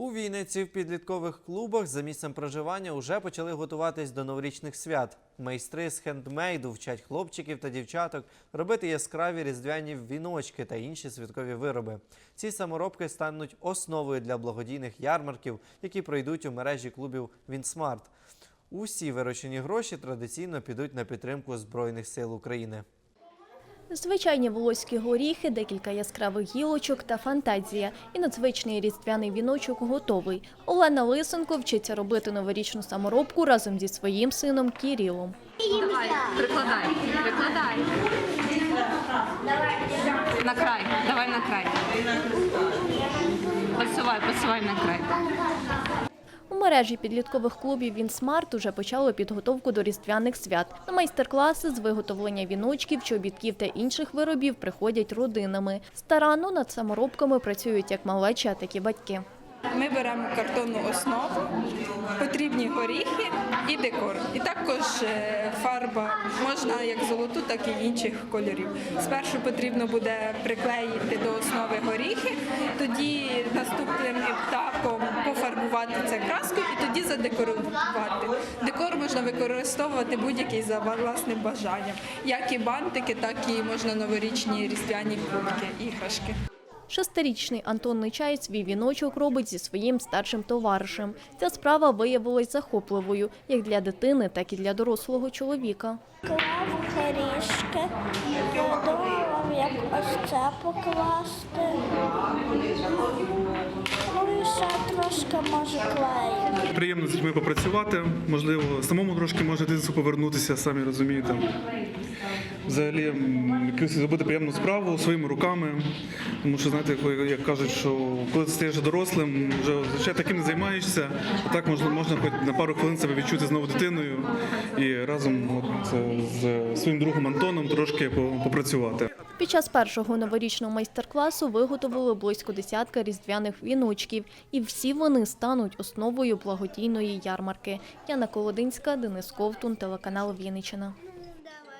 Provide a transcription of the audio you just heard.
У Вінниці в підліткових клубах за місцем проживання вже почали готуватись до новорічних свят. Майстри з хендмейду вчать хлопчиків та дівчаток робити яскраві різдвяні віночки та інші святкові вироби. Ці саморобки стануть основою для благодійних ярмарків, які пройдуть у мережі клубів Вінсмарт. Усі вирощені гроші традиційно підуть на підтримку Збройних сил України. Звичайні волоські горіхи, декілька яскравих гілочок та фантазія. І надзвичний різдвяний віночок готовий. Олена Лисенко вчиться робити новорічну саморобку разом зі своїм сином Кірілом. Давай, прикладай, прикладай. На край, давай на край. Посувай, посувай на край. Мережі підліткових клубів Вінсмарт уже почали підготовку до різдвяних свят. На майстер-класи з виготовлення віночків, чобітків та інших виробів приходять родинами. Старанно над саморобками працюють як малеча, так і батьки. Ми беремо картонну основу, потрібні горіхи і декор. І також е, фарба можна як золоту, так і інших кольорів. Спершу потрібно буде приклеїти до основи горіхи, тоді наступним етапом задекорувати. Декор можна використовувати будь-який за власним бажанням, як і бантики, так і можна новорічні різдвяні кульки, іграшки. Шестирічний Антон Нечай свій віночок робить зі своїм старшим товаришем. Ця справа виявилась захопливою як для дитини, так і для дорослого чоловіка. Клав горішки, придумав, як ось це покласти. Ну і ще трошки може клею. Приємно з дітьми попрацювати, можливо, самому трошки може дитинству повернутися, самі розумієте. Взагалі, якусь зробити приємну справу своїми руками. Тому що, знаєте, як кажуть, що коли ти стаєш дорослим, вже звичайно таким не займаєшся, а так можна, можна хоч на пару хвилин себе відчути знову дитиною і разом от, з своїм другом Антоном трошки попрацювати. Під час першого новорічного майстер-класу виготовили близько десятка різдвяних віночків, і всі вони стануть основою благодійної ярмарки. Яна Колодинська, Денис Ковтун, телеканал Вінниччина.